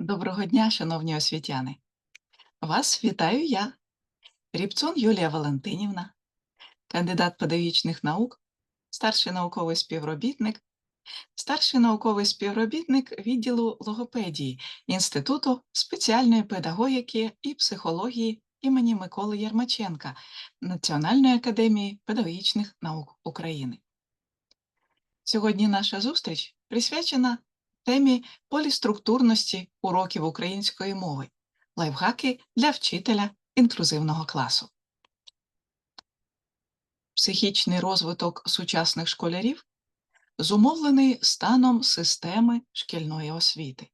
Доброго дня, шановні освітяни! Вас вітаю я, Рібцун Юлія Валентинівна, кандидат педагогічних наук, старший науковий співробітник, старший науковий співробітник відділу логопедії Інституту спеціальної педагогіки і психології імені Миколи Єрмаченка Національної академії педагогічних наук України. Сьогодні наша зустріч присвячена темі поліструктурності уроків української мови, лайфхаки для вчителя інклюзивного класу. Психічний розвиток сучасних школярів зумовлений станом системи шкільної освіти,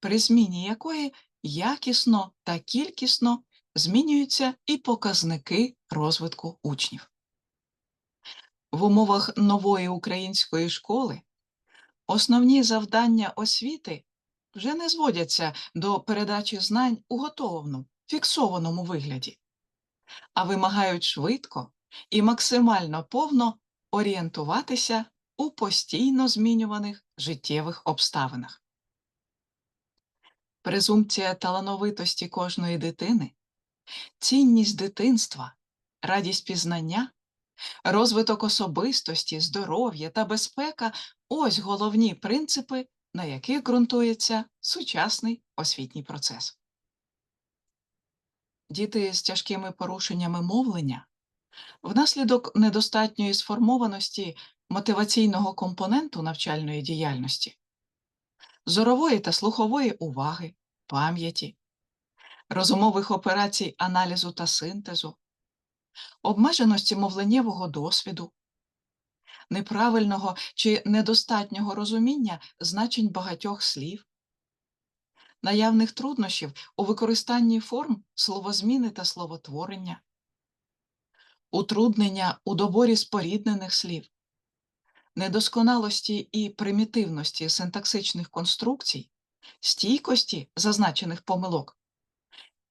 при зміні якої якісно та кількісно змінюються і показники розвитку учнів. В умовах нової української школи Основні завдання освіти вже не зводяться до передачі знань у готовому, фіксованому вигляді, а вимагають швидко і максимально повно орієнтуватися у постійно змінюваних життєвих обставинах. Презумпція талановитості кожної дитини, цінність дитинства, радість пізнання Розвиток особистості, здоров'я та безпека ось головні принципи, на яких ґрунтується сучасний освітній процес. Діти з тяжкими порушеннями мовлення внаслідок недостатньої сформованості мотиваційного компоненту навчальної діяльності, зорової та слухової уваги, пам'яті, розумових операцій аналізу та синтезу, обмеженості мовленнєвого досвіду, неправильного чи недостатнього розуміння значень багатьох слів, наявних труднощів у використанні форм словозміни та словотворення, утруднення у доборі споріднених слів, недосконалості і примітивності синтаксичних конструкцій, стійкості зазначених помилок,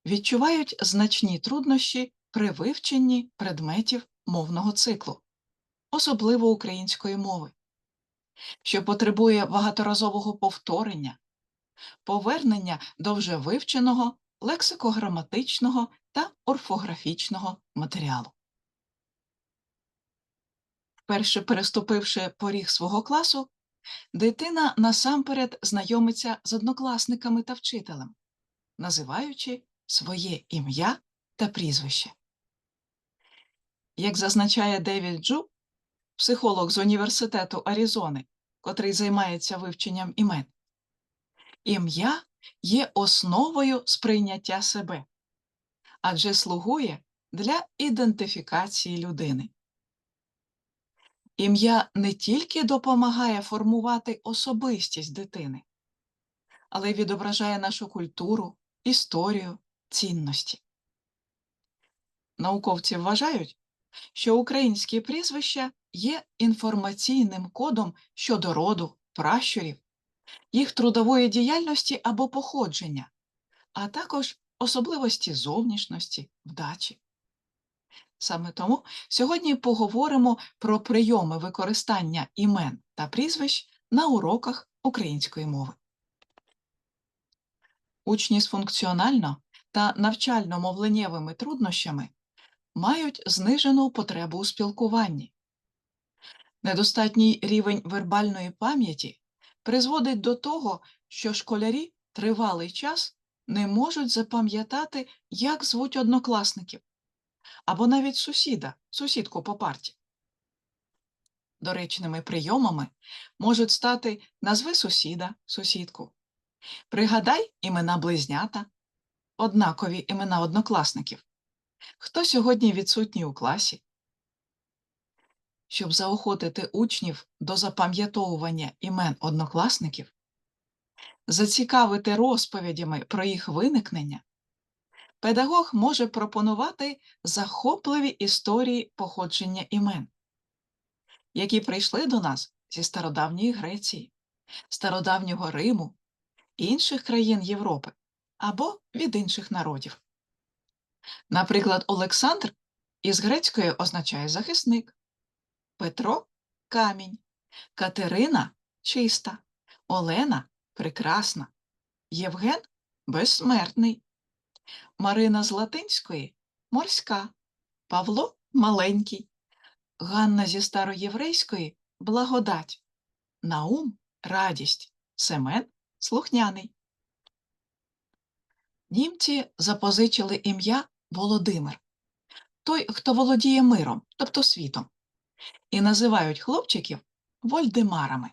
відчувають значні труднощі при вивченні предметів мовного циклу, особливо української мови, що потребує багаторазового повторення, повернення до вже вивченого лексико-граматичного та орфографічного матеріалу. Вперше переступивши поріг свого класу, дитина насамперед знайомиться з однокласниками та вчителем, називаючи своє ім'я та прізвище. Як зазначає Девід Джу, психолог з Університету Аризони, котрий займається вивченням імен, ім'я є основою сприйняття себе, адже слугує для ідентифікації людини. Ім'я не тільки допомагає формувати особистість дитини, але й відображає нашу культуру, історію, цінності. Науковці вважають, що українські прізвища є інформаційним кодом щодо роду, пращурів, їх трудової діяльності або походження, а також особливості зовнішності, вдачі. Саме тому сьогодні поговоримо про прийоми використання імен та прізвищ на уроках української мови. Учні з функціонально та навчально-мовленнєвими труднощами мають знижену потребу у спілкуванні. Недостатній рівень вербальної пам'яті призводить до того, що школярі тривалий час не можуть запам'ятати, як звуть однокласників, або навіть сусіда, сусідку по парті. Доречними прийомами можуть стати назви сусіда, сусідку, пригадай імена близнята, однакові імена однокласників, Хто сьогодні відсутній у класі? Щоб заохотити учнів до запам'ятовування імен однокласників, зацікавити розповідями про їх виникнення, педагог може пропонувати захопливі історії походження імен, які прийшли до нас зі стародавньої Греції, стародавнього Риму, інших країн Європи або від інших народів. Наприклад, Олександр із грецької означає захисник, Петро камінь, Катерина чиста, Олена прекрасна, Євген безсмертний. Марина з латинської морська. Павло маленький. Ганна зі староєврейської благодать. Наум радість. Семен слухняний. Німці запозичили ім'я Володимир, той, хто володіє миром, тобто світом, і називають хлопчиків Вольдемарами.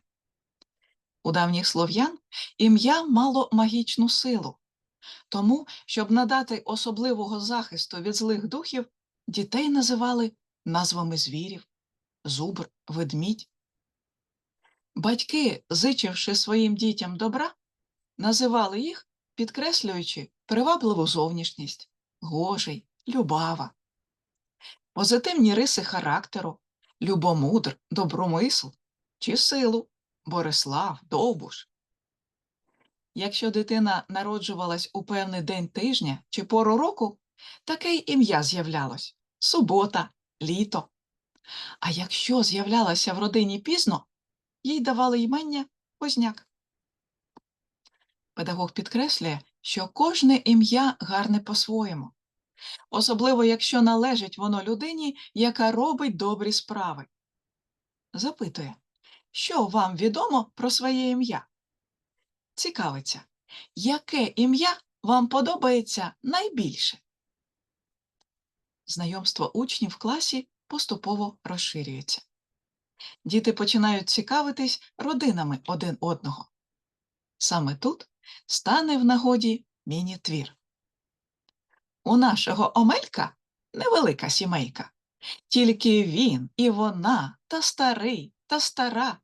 У давніх слов'ян ім'я мало магічну силу, тому, щоб надати особливого захисту від злих духів, дітей називали назвами звірів, зубр, ведмідь. Батьки, зичивши своїм дітям добра, називали їх, підкреслюючи привабливу зовнішність, гожий, любава, позитивні риси характеру, любомудр, добромисл чи силу, Борислав, Довбуш. Якщо дитина народжувалась у певний день тижня чи пору року, таке й ім'я з'являлось субота, літо. А якщо з'являлася в родині пізно, їй давали ймення Позняк. Педагог підкреслює, що кожне ім'я гарне по-своєму, особливо якщо належить воно людині, яка робить добрі справи. Запитує, що вам відомо про своє ім'я? Цікавиться, яке ім'я вам подобається найбільше? Знайомство учнів в класі поступово розширюється. Діти починають цікавитись родинами один одного. Саме тут стане в нагоді міні-твір. У нашого Омелька невелика сімейка. Тільки він і вона, та старий, та стара,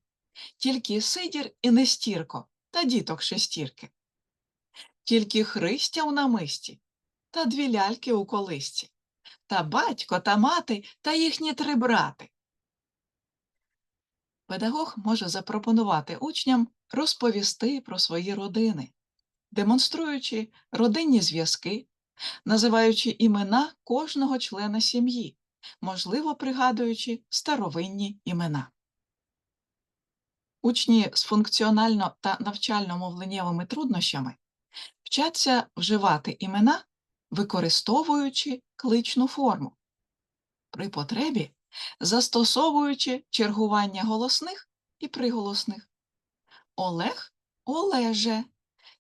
тільки Сидір і Нестірко та діток шестірки. Тільки Христя у намисті та дві ляльки у колисці, та батько та мати та їхні три брати. Педагог може запропонувати учням розповісти про свої родини, демонструючи родинні зв'язки, називаючи імена кожного члена сім'ї, можливо, пригадуючи старовинні імена. Учні з функціонально та навчально-мовленнєвими труднощами вчаться вживати імена, використовуючи кличну форму. При потребі застосовуючи чергування голосних і приголосних. Олег Олеже,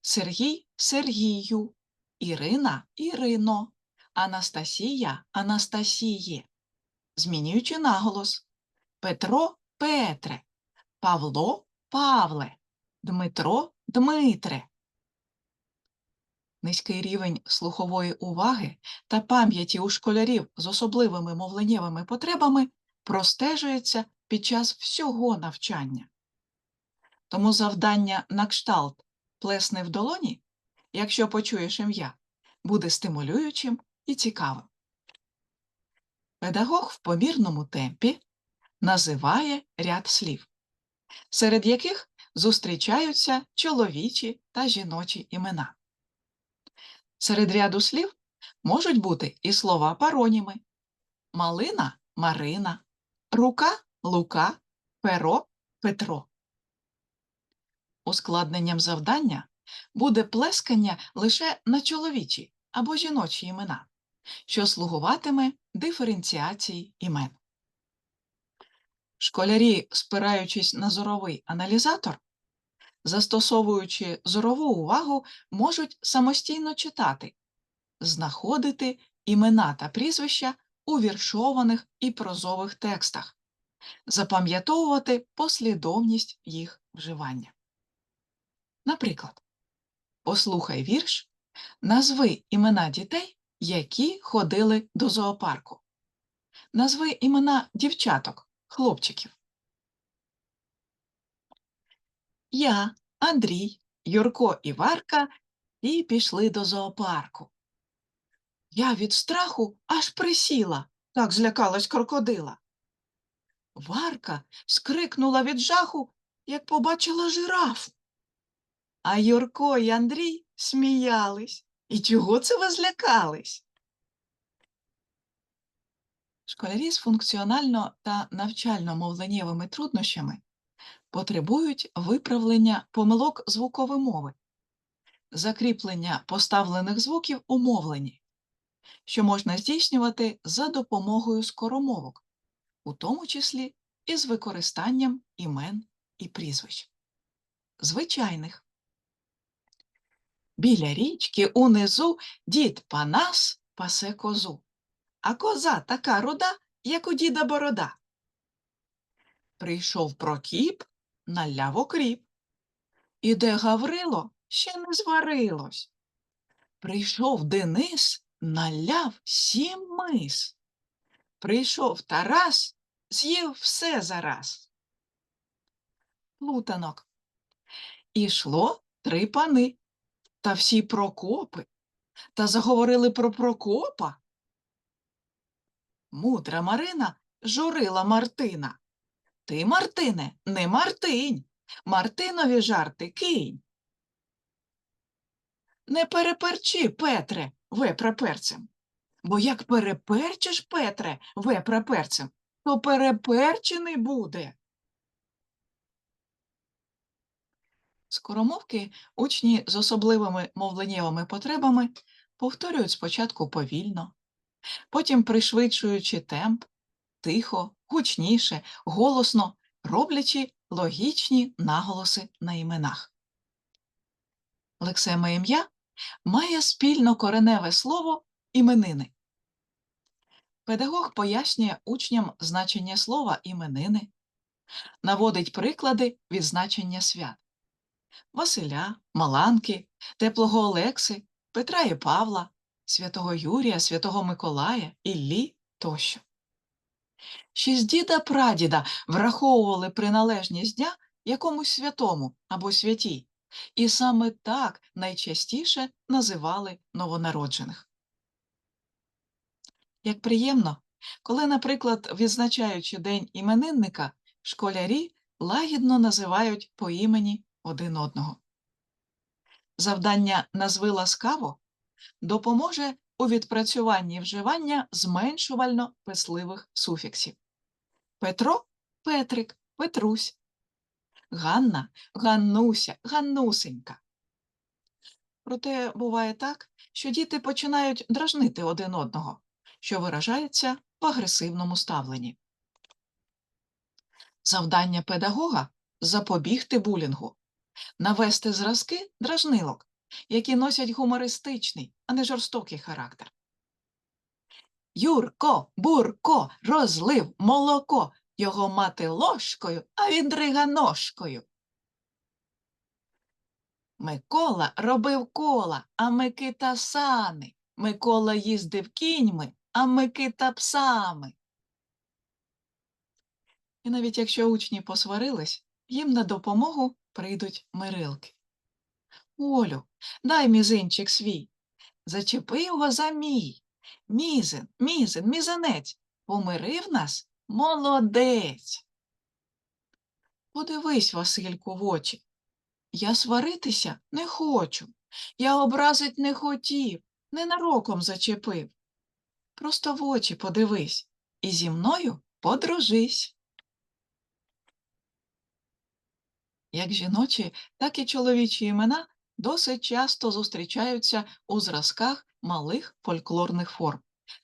Сергій Сергію, Ірина Ірино, Анастасія Анастасіє, змінюючи наголос Петро Петре, Павло Павле, Дмитро Дмитре. Низький рівень слухової уваги та пам'яті у школярів з особливими мовленнєвими потребами простежується під час всього навчання. Тому завдання на кшталт плесни в долоні, якщо почуєш ім'я, буде стимулюючим і цікавим. Педагог в помірному темпі називає ряд слів, серед яких зустрічаються чоловічі та жіночі імена. Серед ряду слів можуть бути і слова пароніми малина Марина, рука Лука, перо Петро. Ускладненням завдання буде плескання лише на чоловічі або жіночі імена, що слугуватиме диференціації імен. Школярі, спираючись на зоровий аналізатор, застосовуючи зорову увагу, можуть самостійно читати, знаходити імена та прізвища у віршованих і прозових текстах, запам'ятовувати послідовність їх вживання. Наприклад, послухай вірш, назви імена дітей, які ходили до зоопарку. Назви імена дівчаток, хлопчиків. Я, Андрій, Юрко і Варка і пішли до зоопарку. Я від страху аж присіла, так злякалась крокодила. Варка скрикнула від жаху, як побачила жирафу. А Юрко і Андрій сміялись. І чого це ви злякались? Школярі з функціонально та навчально-мовленнєвими труднощами потребують виправлення помилок звукової мови, закріплення поставлених звуків у мовленні, що можна здійснювати за допомогою скоромовок, у тому числі і з використанням імен і прізвищ. Звичайних. Біля річки унизу дід Панас пасе козу, а коза така руда, як у діда борода. Прийшов Прокіп, наляв окріп. Іде Гаврило, ще не зварилось. Прийшов Денис, наляв сім мис. Прийшов Тарас, з'їв все зараз. Плутанок. Ішло три пани, та всі Прокопи, та заговорили про Прокопа. Мудра Марина журила Мартина. Ти, Мартине, не Мартинь, Мартинові жарти кинь. Не переперчи, Петре, вепре перцем. Бо як переперчиш, Петре, вепре перцем, то переперчений буде. Скоромовки учні з особливими мовленнєвими потребами повторюють спочатку повільно, потім пришвидшуючи темп, тихо, гучніше, голосно, роблячи логічні наголоси на іменах. Лексеме ім'я має спільно кореневе слово іменини. Педагог пояснює учням значення слова іменини, наводить приклади від значення свят Василя, Маланки, Теплого Олекси, Петра і Павла, Святого Юрія, Святого Миколая, Іллі тощо. Ще з діда прадіда враховували приналежність дня якомусь святому або святій, і саме так найчастіше називали новонароджених. Як приємно, коли, наприклад, відзначаючи День іменинника, школярі лагідно називають по імені один одного. Завдання назви ласкаво допоможе у відпрацюванні вживання зменшувально писливих суфіксів. Петро Петрик, Петрусь, Ганна Ганнуся, Ганнусенька. Проте буває так, що діти починають дражнити один одного, що виражається в агресивному ставленні. Завдання педагога запобігти булінгу, навести зразки дражнилок, які носять гумористичний, а не жорстокий характер. Юрко, бурко, розлив молоко, його мати ложкою, а він дрига ножкою. Микола робив кола, а Микита сани. Микола їздив кіньми, а Микита псами. І навіть якщо учні посварились, їм на допомогу прийдуть мирилки. Олю, дай мізинчик свій. Зачепи його за мій. Мізин, мізин, мізинець. Помирив нас молодець. Подивись, Васильку, в очі. Я сваритися не хочу. Я образить не хотів, ненароком зачепив. Просто в очі подивись і зі мною подружись. Як жіночі, так і чоловічі імена досить часто зустрічаються у зразках малих фольклорних форм,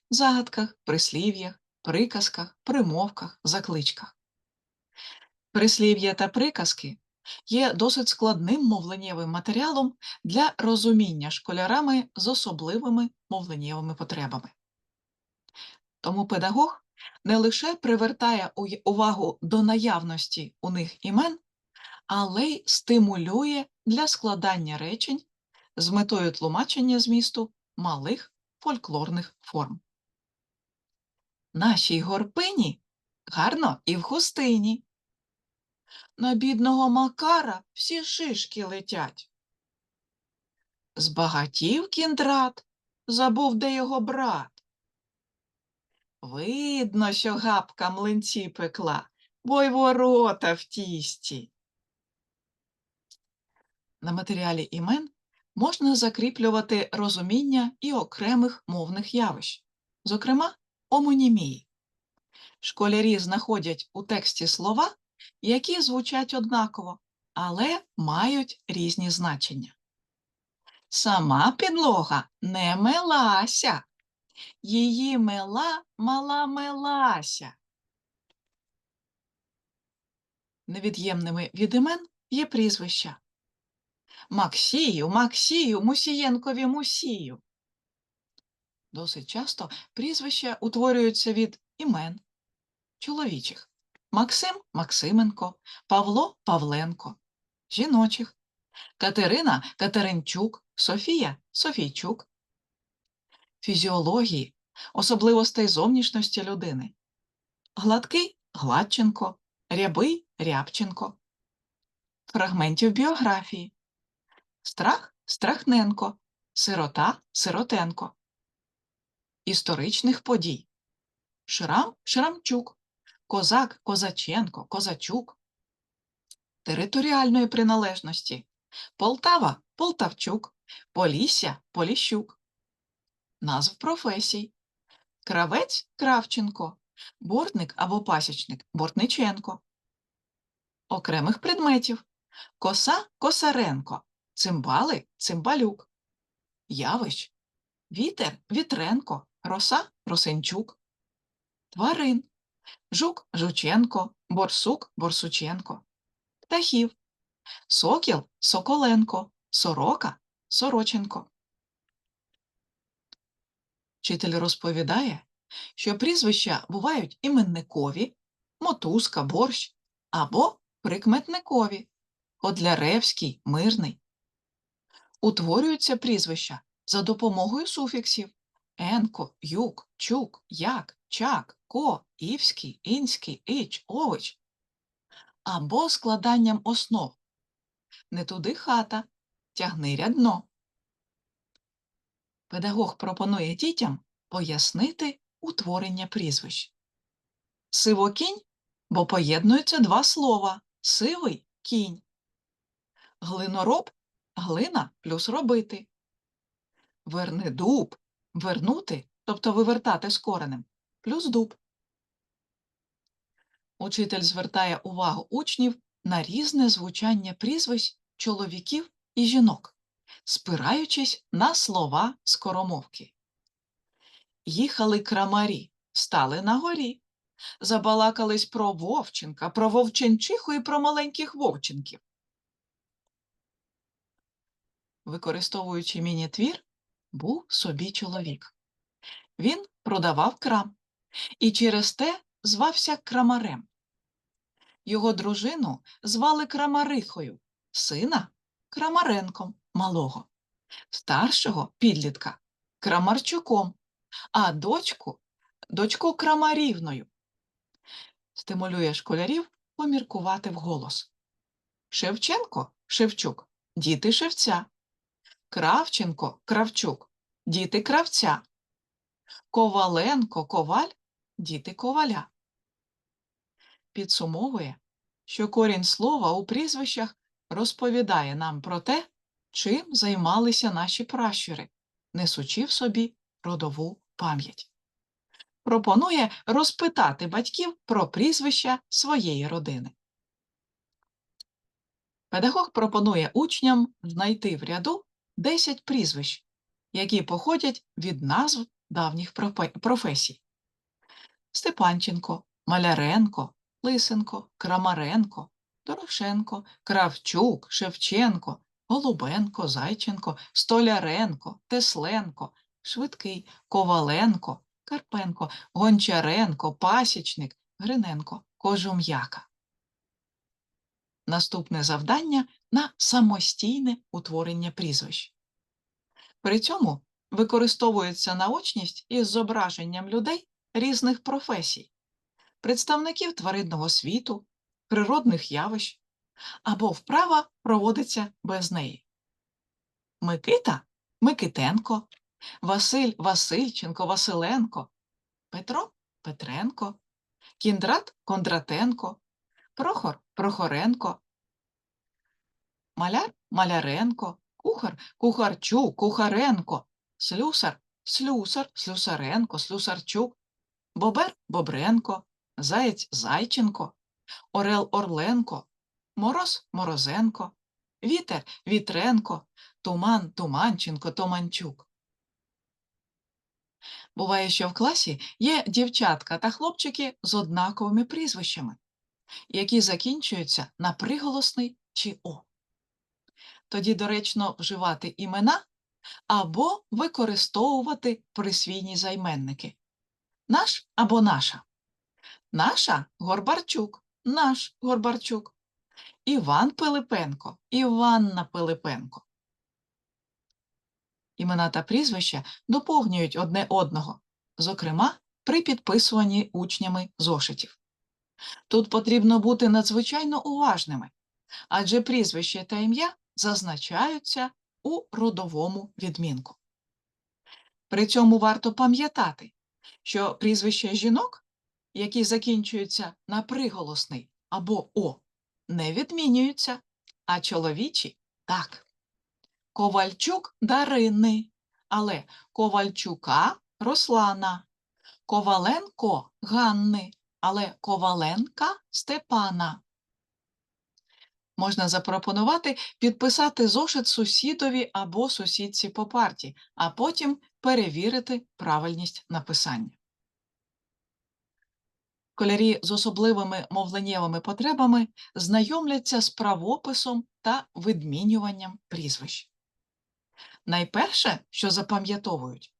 загадках, прислів'ях, приказках, примовках, закличках. Прислів'я та приказки є досить складним мовленнєвим матеріалом для розуміння школярами з особливими мовленнєвими потребами. Тому педагог не лише привертає увагу до наявності у них імен, але й стимулює для складання речень з метою тлумачення змісту малих фольклорних форм. Нашій горпині гарно і в хустині. На бідного Макара всі шишки летять. Збагатів кіндрат, забув, де його брат. Видно, що гапка млинці пекла, бо й ворота в тісті. На матеріалі імен можна закріплювати розуміння і окремих мовних явищ, зокрема омонімії. Школярі знаходять у тексті слова, які звучать однаково, але мають різні значення. Сама підлога не мелася. Її мела мала мелася. Невід'ємними від імен є прізвища. Максію, Максію, Мусієнкові Мусію. Досить часто прізвища утворюються від імен чоловічих. Максим Максименко, Павло Павленко, жіночих, Катерина Катеринчук, Софія Софійчук. Фізіології, особливостей зовнішності людини. Гладкий Гладченко, рябий Рябченко. Фрагментів біографії. Страх Страхненко, сирота Сиротенко. Історичних подій. Шрам Шрамчук, Козак Козаченко, Козачук. Територіальної приналежності. Полтава Полтавчук, Полісся Поліщук. Назв професій. Кравець Кравченко, бортник або пасічник Бортниченко. Окремих предметів. Коса Косаренко, цимбали Цимбалюк. Явищ. Вітер Вітренко, роса Росенчук. Тварин. Жук Жученко, борсук Борсученко. Птахів. Сокіл Соколенко, сорока Сороченко. Вчитель розповідає, що прізвища бувають іменникові, мотузка, борщ або прикметникові, Кодляревський, мирний. Утворюються прізвища за допомогою суфіксів енко, юк, чук, як, чак, ко, івський, інський, іч, ович або складанням основ. Не туди хата, тягни рядно. Педагог пропонує дітям пояснити утворення прізвищ. Сивокінь, бо поєднуються два слова сивий кінь. Глинороб глина плюс робити. Вернедуб вернути, тобто вивертати з коренем, плюс дуб. Учитель звертає увагу учнів на різне звучання прізвищ чоловіків і жінок, спираючись на слова скоромовки. Їхали крамарі, стали на горі, забалакались про Вовченка, про Вовченчиху і про маленьких Вовченків. Використовуючи міні-твір, був собі чоловік. Він продавав крам і через те звався крамарем. Його дружину звали Крамарихою, сина Крамаренком малого, старшого підлітка Крамарчуком, а дочку дочку Крамарівною. Стимулює школярів поміркувати вголос. Шевченко Шевчук, діти шевця. Кравченко Кравчук, діти кравця. Коваленко Коваль, діти коваля підсумовує, що корінь слова у прізвищах розповідає нам про те, чим займалися наші пращури, несучи в собі родову пам'ять. Пропонує розпитати батьків про прізвища своєї родини. Педагог пропонує учням знайти в ряду 10 прізвищ, які походять від назв давніх професій. Степанченко, Маляренко, Лисенко, Крамаренко, Дорошенко, Кравчук, Шевченко, Голубенко, Зайченко, Столяренко, Тесленко, Швидкий, Коваленко, Карпенко, Гончаренко, Пасічник, Гриненко, Кожум'яка. Наступне завдання на самостійне утворення прізвищ. При цьому використовується наочність із зображенням людей різних професій, представників тваринного світу, природних явищ, або вправа проводиться без неї. Микита Микитенко, Василь Васильченко Василенко, Петро Петренко, Кіндрат Кондратенко, Прохор Прохоренко, Маляр Маляренко, Кухар Кухарчук, Кухаренко, Слюсар Слюсар, Слюсаренко, Слюсарчук, Бобер Бобренко, Заєць Зайченко, Орел Орленко, Мороз Морозенко, вітер Вітренко, туман Туманченко, Томанчук. Буває, що в класі є дівчатка та хлопчики з однаковими прізвищами, які закінчуються на приголосний чи О. Тоді доречно вживати імена або використовувати присвійні займенники. Наш або наша. Наша Горбарчук, наш Горбарчук. Іван Пилипенко, Іванна Пилипенко. Імена та прізвища доповнюють одне одного, зокрема при підписуванні учнями зошитів. Тут потрібно бути надзвичайно уважними, адже прізвище та ім'я зазначаються у родовому відмінку. При цьому варто пам'ятати, що прізвища жінок, які закінчуються на приголосний або О, не відмінюються, а чоловічі так. Ковальчук Дарини, але Ковальчука Руслана, Коваленко Ганни, але Коваленка Степана. Можна запропонувати підписати зошит сусідові або сусідці по парті, а потім перевірити правильність написання. Школярі з особливими мовленнєвими потребами знайомляться з правописом та видмінюванням прізвищ. Найперше, що запам'ятовують,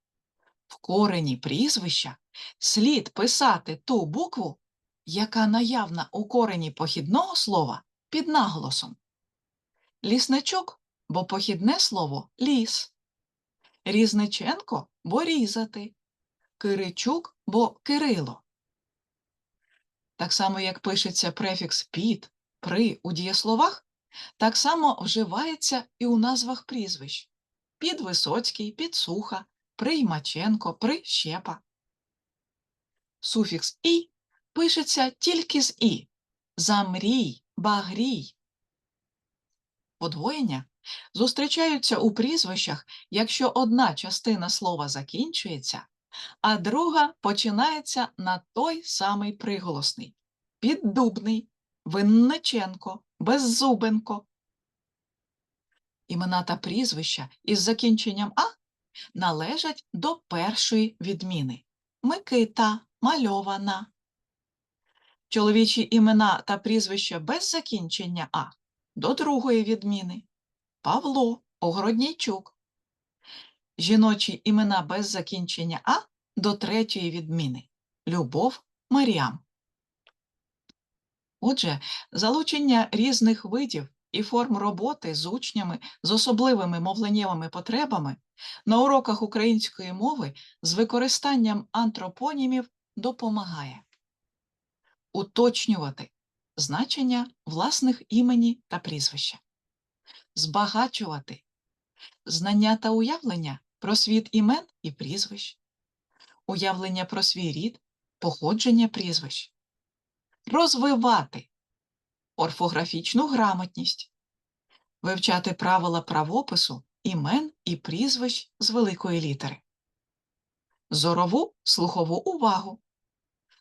в корені прізвища слід писати ту букву, яка наявна у корені похідного слова під наголосом. Лісничок, бо похідне слово ліс. Різниченко бо різати. Киричук бо Кирило. Так само, як пишеться префікс під, при у дієсловах, так само вживається і у назвах прізвищ Підвисоцький, Підсуха, Приймаченко, Прищепа. Суфікс і пишеться тільки з і замрій, багрій. Подвоєння зустрічаються у прізвищах, якщо одна частина слова закінчується, а друга починається на той самий приголосний піддубний, Винниченко, Беззубенко. Імена та прізвища із закінченням А належать до першої відміни Микита, мальована. Чоловічі імена та прізвища без закінчення А до другої відміни Павло, Огороднійчук. Жіночі імена без закінчення А до третьої відміни Любов Маріам. Отже, залучення різних видів і форм роботи з учнями з особливими мовленнєвими потребами на уроках української мови з використанням антропонімів допомагає уточнювати значення власних імені та прізвища, збагачувати знання та уявлення про світ імен і прізвищ, уявлення про свій рід, походження прізвищ, розвивати орфографічну грамотність, вивчати правила правопису імен і прізвищ з великої літери, зорову слухову увагу,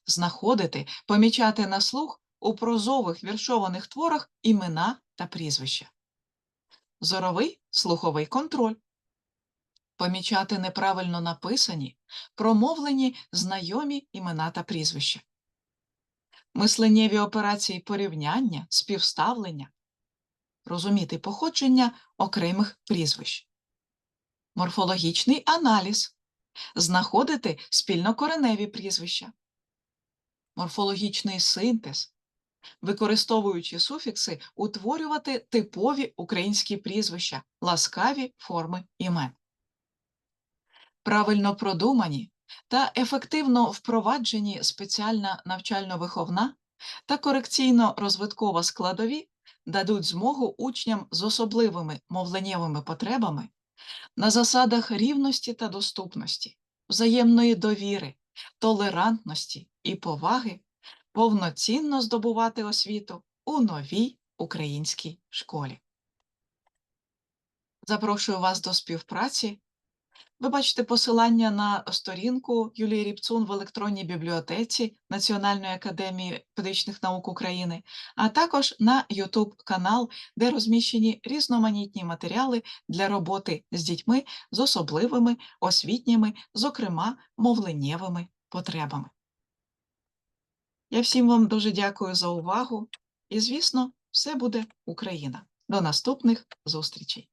знаходити, помічати на слух у прозових віршованих творах імена та прізвища, зоровий слуховий контроль, помічати неправильно написані, промовлені знайомі імена та прізвища. Мисленнєві операції порівняння, співставлення, розуміти походження окремих прізвищ, морфологічний аналіз, знаходити спільнокореневі прізвища, морфологічний синтез, використовуючи суфікси, утворювати типові українські прізвища, ласкаві форми імен. Правильно продумані, та ефективно впроваджені спеціальна навчально-виховна та корекційно-розвиткова складові дадуть змогу учням з особливими мовленнєвими потребами на засадах рівності та доступності, взаємної довіри, толерантності і поваги повноцінно здобувати освіту у новій українській школі. Запрошую вас до співпраці Ви бачите посилання на сторінку Юлії Ріпцун в електронній бібліотеці Національної академії педагогічних наук України, а також на YouTube канал, де розміщені різноманітні матеріали для роботи з дітьми з особливими освітніми, зокрема мовленнєвими потребами. Я всім вам дуже дякую за увагу і, звісно, все буде Україна. До наступних зустрічей!